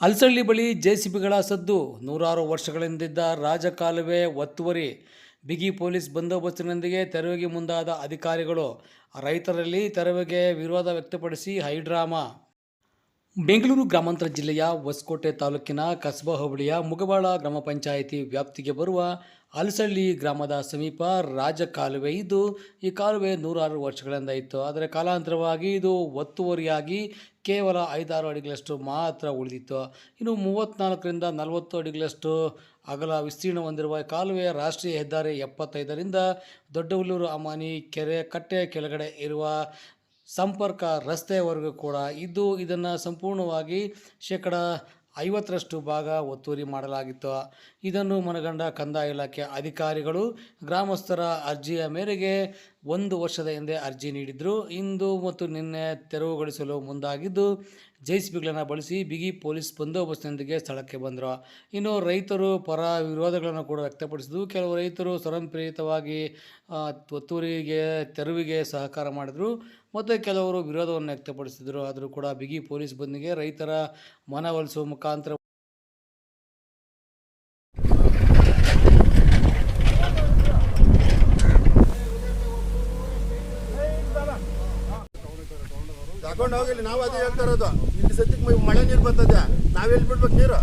ಅಲ್ಸಳ್ಳಿ ಬಳಿ ಜೆಸಿಬಿಗಳ ಸದ್ದು. ನೂರಾರು ವರ್ಷಗಳಿಂದಿದ್ದ ರಾಜಕಾಲುವೆ ಒತ್ತುವರಿ. ಬಿಗಿ ಪೊಲೀಸ್ ಬಂದೋಬಸ್ತಿನೊಂದಿಗೆ ತೆರವಿಗೆ ಮುಂದಾದ ಅಧಿಕಾರಿಗಳು ರೈತರಲ್ಲಿ ತೆರವಿಗೆ ವಿರೋಧ ವ್ಯಕ್ತಪಡಿಸಿ ಹೈಡ್ರಾಮಾ ಬೆಂಗಳೂರು ಗ್ರಾಮಾಂತರ ಜಿಲ್ಲೆಯ ಹೊಸಕೋಟೆ ತಾಲೂಕಿನ ಕಸಬಾ ಹೋಬಳಿಯ ಮುಗಬಾಳ ಗ್ರಾಮ ಪಂಚಾಯಿತಿ ವ್ಯಾಪ್ತಿಗೆ ಬರುವ ಅಲಸಳ್ಳಿ ಗ್ರಾಮದ ಸಮೀಪ ರಾಜ ಕಾಲುವೆ ಇದ್ದು, ಈ ಕಾಲುವೆ ನೂರಾರು ವರ್ಷಗಳಿಂದ ಇತ್ತು. ಆದರೆ ಕಾಲಾಂತರವಾಗಿ ಇದು ಒತ್ತುವರಿಯಾಗಿ ಕೇವಲ ಐದಾರು ಅಡಿಗಳಷ್ಟು ಮಾತ್ರ ಉಳಿದಿತ್ತು. ಇನ್ನು ಮೂವತ್ತ್ನಾಲ್ಕರಿಂದ ನಲವತ್ತು ಅಡಿಗಳಷ್ಟು ಅಗಲ ವಿಸ್ತೀರ್ಣ ಹೊಂದಿರುವ ಕಾಲುವೆ ರಾಷ್ಟ್ರೀಯ ಹೆದ್ದಾರಿ ಎಪ್ಪತ್ತೈದರಿಂದ ದೊಡ್ಡವಲ್ಲೂರು ಅಮಾನಿ ಕೆರೆ ಕಟ್ಟೆ ಕೆಳಗಡೆ ಇರುವ ಸಂಪರ್ಕ ರಸ್ತೆಯವರೆಗೂ ಕೂಡ ಇದ್ದು ಇದನ್ನು ಸಂಪೂರ್ಣವಾಗಿ ಶೇಕಡ ಐವತ್ತರಷ್ಟು ಭಾಗ ಒತ್ತುವರಿ ಮಾಡಲಾಗಿತ್ತು. ಇದನ್ನು ಮನಗಂಡ ಕಂದಾಯ ಇಲಾಖೆ ಅಧಿಕಾರಿಗಳು, ಗ್ರಾಮಸ್ಥರ ಅರ್ಜಿಯ ಮೇರೆಗೆ ಒಂದು ವರ್ಷದ ಹಿಂದೆ ಅರ್ಜಿ ನೀಡಿದ್ರು. ಇಂದು ಮತ್ತು ನಿನ್ನೆ ತೆರವುಗೊಳಿಸಲು ಮುಂದಾಗಿದ್ದು ಜೆಸಿಬಿಗಳನ್ನು ಬಳಸಿ ಬಿಗಿ ಪೊಲೀಸ್ ಬಂದೋಬಸ್ತಿನೊಂದಿಗೆ ಸ್ಥಳಕ್ಕೆ ಬಂದರು. ಇನ್ನು ರೈತರು ಪರ ವಿರೋಧಗಳನ್ನು ಕೂಡ ವ್ಯಕ್ತಪಡಿಸಿದ್ದು, ಕೆಲವು ರೈತರು ಸ್ವಯಂಪ್ರೇರಿತವಾಗಿ ಒತ್ತುವರಿಗೆ ತೆರವಿಗೆ ಸಹಕಾರ ಮಾಡಿದರು ಮತ್ತು ಕೆಲವರು ವಿರೋಧವನ್ನು ವ್ಯಕ್ತಪಡಿಸಿದರು. ಆದರೂ ಕೂಡ ಬಿಗಿ ಪೊಲೀಸ್ ಬಂದಿಗೆ ರೈತರ ಮನವೊಲಿಸುವ ಮುಖಾಂತರ ತಗೊಂಡು ಹೋಗಿಲ್ಲ, ನಾವು ಅದೇ ಹೇಳ್ತಾ ಇರೋದು. ಇಲ್ಲಿ ಸದ್ಯಕ್ಕೆ ಮಳೆ ನೀರು ಬರ್ತದೆ. ನಾವೆಲ್ಲಿ ಬಿಡ್ಬೇಕು ನೀರು?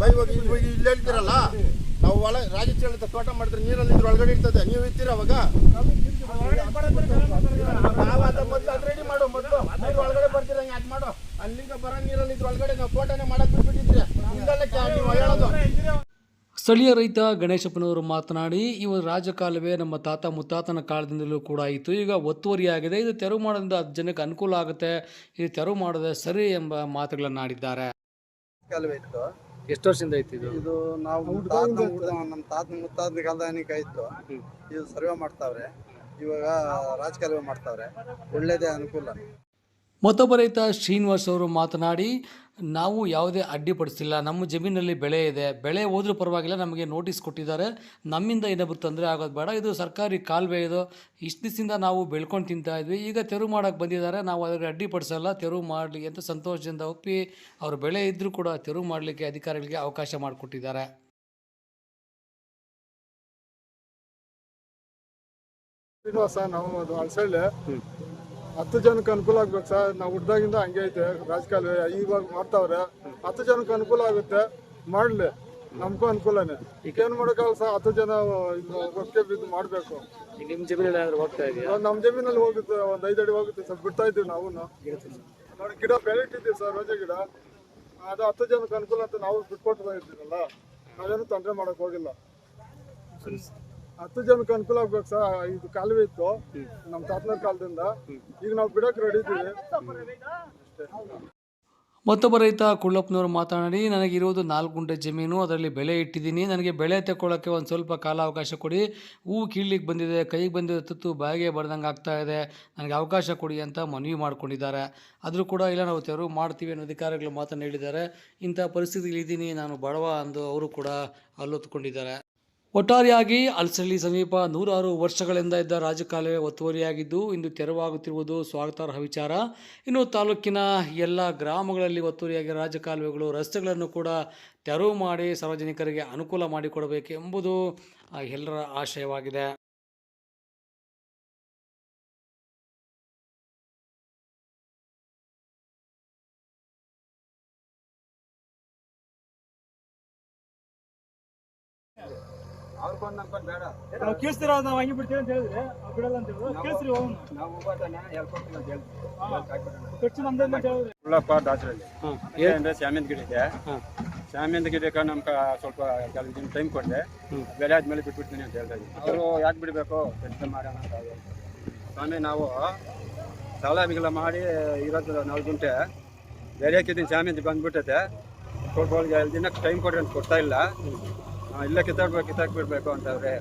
ಬೈ ಹೋಗಿ ಇಲ್ಲಿ ಹೋಗಿ ಹೇಳ್ತೀರಲ್ಲ? ನಾವು ಒಳ ರಾಜ ತೋಟ ಮಾಡಿದ್ರೆ ನೀರಲ್ಲಿ ಇದ್ರ ಒಳಗಡೆ ಇರ್ತದೆ. ನೀವು ಇರ್ತೀರ ಅವಾಗ? ರೆಡಿ ಮಾಡು, ಮೊದಲು. ನೀರು ಒಳಗಡೆ ಬರ್ತೀರಂಗೆ ಅದು ಮಾಡು. ಅಲ್ಲಿಂದ ಬರೋ ನೀರಲ್ಲಿ ಇದ್ರ ಒಳಗಡೆ ನಾವು ತೋಟನೇ ಮಾಡಕ್ ಬಿಟ್ಬಿಟ್ಟಿದ್ರೆ ಕ್ಯಾ- ನೀವು ಹೇಳೋದು. ಸ್ಥಳೀಯ ರೈತ ಗಣೇಶಪ್ಪನವರು ಮಾತನಾಡಿ ಇವ ರಾಜಕಾಲುವೆ ನಮ್ಮ ತಾತ ಮುತ್ತಾತನ ಕಾಲದಿಂದಲೂ ಕೂಡ ಇತ್ತು. ಈಗ ಒತ್ತುವರಿಯಾಗಿದೆ. ಇದು ತೆರವು ಮಾಡೋದ್ರಿಂದ ಜನಕ್ಕೆ ಅನುಕೂಲ ಆಗುತ್ತೆ. ಇದು ತೆರವು ಮಾಡೋದೇ ಸರಿ ಎಂಬ ಮಾತುಗಳನ್ನು ಆಡಿದ್ದಾರೆ. ಕಾಲುವೆ ಇತ್ತು. ಎಷ್ಟು ವರ್ಷದಿಂದ ಐತಿ ಇದು? ಇದು ನಾವು ತಾತ ನಮ್ಮ ತಾತ ಮುತ್ತಾತನ ಕಾಲದಾನಿಕ ಇತ್ತು? ಇದು ಸರ್ವೆ ಮಾಡ್ತಾವ್ರೆ. ಇವಾಗ ರಾಜಕಾಲುವೆ ಮಾಡ್ತಾವ್ರೆ. ಒಳ್ಳೇದೇ ಅನುಕೂಲ. ಮತ್ತೊಬ್ಬ ರೈತ ಶ್ರೀನಿವಾಸ್ ಅವರು ಮಾತನಾಡಿ ನಾವು ಯಾವುದೇ ಅಡ್ಡಿಪಡಿಸಿಲ್ಲ ನಮ್ಮ ಜಮೀನಲ್ಲಿ ಬೆಳೆ ಇದೆ ಬೆಳೆ ಹೋದರೂ ಪರವಾಗಿಲ್ಲ ನಮಗೆ ನೋಟಿಸ್ ಕೊಟ್ಟಿದ್ದಾರೆ ನಮ್ಮಿಂದ ಏನಾದರೂ ತೊಂದರೆ ಆಗೋದು ಬೇಡ ಇದು ಸರ್ಕಾರಿ ಕಾಲುವೆ ಇದು ಇಷ್ಟು ದಿವಸದಿಂದ ನಾವು ಬೆಳ್ಕೊಂಡು ತಿಂತಾ ಇದ್ವಿ ಈಗ ತೆರವು ಮಾಡೋಕ್ಕೆ ಬಂದಿದ್ದಾರೆ ನಾವು ಅದಕ್ಕೆ ಅಡ್ಡಿಪಡಿಸಲ್ಲ ತೆರವು ಮಾಡಲಿ ಅಂತ ಸಂತೋಷದಿಂದ ಒಪ್ಪಿ ಅವ್ರ ಬೆಳೆ ಇದ್ದರೂ ಕೂಡ ತೆರವು ಮಾಡಲಿಕ್ಕೆ ಅಧಿಕಾರಿಗಳಿಗೆ ಅವಕಾಶ ಮಾಡಿಕೊಟ್ಟಿದ್ದಾರೆ. ಶ್ರೀನಿವಾಸ ನಾವು ಅದು ಅಳಸಳ್ಳಿ. ಹತ್ತು ಜನಕ್ಕೆ ಅನುಕೂಲ ಆಗ್ಬೇಕು ಸರ್. ನಾವು ಹುಡ್ದಾಗಿಂದ ಹಂಗೆ ಐತೆ ರಾಜಕಾಲುವೆ ಇವಾಗ ಮಾಡ್ತಾವ್ರೆ. ಹತ್ತು ಜನಕ್ಕೆ ಅನುಕೂಲ ಆಗುತ್ತೆ ಮಾಡ್ಲಿ. ನಮಗೂ ಅನುಕೂಲನೇ. ಈಗ ಏನು ಮಾಡೋಕ್ಕಾಗಲ್ಲ ಸರ್ ಹತ್ತು ಜನ ಒಟ್ಟಿಗೆ ಬಿದ್ದು ಮಾಡಬೇಕು. ನಿಮ್ಮ ಜಮೀನಲ್ಲಿ ಏನಾದರೂ ಹೋಗ್ತಾ ಇದೆಯಾ? ನಮ್ಮ ಜಮೀನಲ್ಲಿ ಹೋಗುತ್ತೆ ಒಂದು ಐದು ಅಡಿ ಹೋಗುತ್ತೆ ಸರ್. ಬಿಡ್ತಾ ಇದ್ದೀವಿ ನಾವು ನೋಡಿ ಗಿಡ ಬೆಳಿಟ್ಟಿದ್ವಿ ಸರ್ ರೋಜೆ ಗಿಡ. ಅದು ಹತ್ತು ಜನಕ್ಕೆ ಅನುಕೂಲ ಅಂತ ನಾವು ಬಿಟ್ಕೊಡ್ತಾ ಇದ್ದೀವಲ್ಲ ನಾವೇನು ತೊಂದರೆ ಮಾಡೋಕೆ ಹೋಗಿಲ್ಲ. ಹತ್ತು ಜನಕ್ಕೆ ಅನುಕೂಲ ಆಗ್ಬೇಕು ಸರ್. ಇದು ಕಾಲುವೆ ಇತ್ತು. ನಮ್ಮ ತಾತನ ಕಾಲದಿಂದ. ಈಗ ನಾವು ಬಿಡೋಕೆ ರೆಡಿ ಇದ್ದೀವಿ. ಮತ್ತೊಬ್ಬ ರೈತ ಕುಳ್ಳಪ್ಪನವರು ಮಾತನಾಡಿ, ನನಗಿರುವುದು ನಾಲ್ಕು ಗುಂಟೆ ಜಮೀನು, ಅದರಲ್ಲಿ ಬೆಳೆ ಇಟ್ಟಿದ್ದೀನಿ. ನನಗೆ ಬೆಳೆ ತಗೊಳ್ಳೋಕ್ಕೆ ಒಂದು ಸ್ವಲ್ಪ ಕಾಲಾವಕಾಶ ಕೊಡಿ. ಹೂವು ಕೀಳ್ಲಿಕ್ಕೆ ಬಂದಿದೆ, ಕೈಗೆ ಬಂದಿದೆ ತುತ್ತು ಬಾಯಿಗೆ ಬರ್ದಂಗೆ ಆಗ್ತಾ ಇದೆ. ನನಗೆ ಅವಕಾಶ ಕೊಡಿ ಅಂತ ಮನವಿ ಮಾಡ್ಕೊಂಡಿದ್ದಾರೆ. ಆದರೂ ಕೂಡ ಇಲ್ಲ, ನಾವು ತೆರವು ಮಾಡ್ತೀವಿ ಅನ್ನೋ ಅಧಿಕಾರಿಗಳು ಮಾತನ್ನು ಹೇಳಿದ್ದಾರೆ. ಇಂಥ ಪರಿಸ್ಥಿತಿಗಳಿದ್ದೀನಿ ನಾನು ಬಡವ ಅಂದು ಅವರು ಕೂಡ ಅಲ್ಲೊತ್ಕೊಂಡಿದ್ದಾರೆ. ಒಟ್ಟಾರೆಯಾಗಿ ಅಲ್ಸಳ್ಳಿ ಸಮೀಪ ನೂರಾರು ವರ್ಷಗಳಿಂದ ಇದ್ದ ರಾಜಕಾಲುವೆ ಒತ್ತುವರಿಯಾಗಿದ್ದು, ಇಂದು ತೆರವಾಗುತ್ತಿರುವುದು ಸ್ವಾಗತಾರ್ಹ ವಿಚಾರ. ಇನ್ನು ತಾಲೂಕಿನ ಎಲ್ಲ ಗ್ರಾಮಗಳಲ್ಲಿ ಒತ್ತುವರಿಯಾಗಿ ರಾಜಕಾಲುವೆಗಳು, ರಸ್ತೆಗಳನ್ನು ಕೂಡ ತೆರವು ಮಾಡಿ ಸಾರ್ವಜನಿಕರಿಗೆ ಅನುಕೂಲ ಮಾಡಿಕೊಡಬೇಕು ಎಂಬುದು ಎಲ್ಲರ ಆಶಯವಾಗಿದೆ ನಾವು ಕೇಳಿಸ್ತಿರೋ? ನಾವು ಹಂಗೆ ಬಿಡ್ತೀವಿ ಅಂತ ಹೇಳಿದ್ರೆ ಅವ್ರು ಬಿಡಲ್ಲ ಅಂತ ಹೇಳಿದ್ರು ಕೇಳಿಸ್ರಿ ಖರ್ಚು ನಮ್ದೇ ಅಂತ ಹೇಳಿದ್ರೆ. ಉಳ್ಳಪ್ಪ ದಾಸರಲ್ಲಿ ಏನಂದ್ರೆ ಶಾಮಿಂದ ಗಿಡ ಇದೆ. ಶಾಮಿಂದ ಗಿಡಕ್ಕೆ ನಮ್ಗೆ ಸ್ವಲ್ಪ ಕೆಲವು ದಿನ ಟೈಮ್ ಕೊಟ್ಟೆ ಬೆಳೆ ಆದ್ಮೇಲೆ ಬಿಟ್ಬಿಡ್ತೀನಿ ಅಂತ ಹೇಳ್ತಾ ಇದ್ದೀನಿ. ಅವರು ಯಾಕೆ ಬಿಡಬೇಕು? ಕೆಲಸ ಮಾಡೋಣ ಅಂತ. ಸ್ವಾಮಿ ನಾವು ಸಾಲ ಬಿಗಲ ಮಾಡಿ ಇರೋದು ನಾಲ್ಕು ಗುಂಟೆ. ಬೆಳೆ ಹಾಕಿದ್ದೀನಿ ಶಾಮಿಂದ ಬಂದ್ಬಿಟ್ಟೈತೆ. ಸ್ವಲ್ಪ ಎರಡು ದಿನಕ್ಕೆ ಟೈಮ್ ಕೊಡ್ರಿ ಅಂತ ಕೊಡ್ತಾ ಇಲ್ಲ. ಇಲ್ಲೇ ಕಿತ್ತಾಡ್ಬೇಕು ಕಿತ್ತಾಕ್ಬಿಡ್ಬೇಕು ಅಂತವ್ರೆ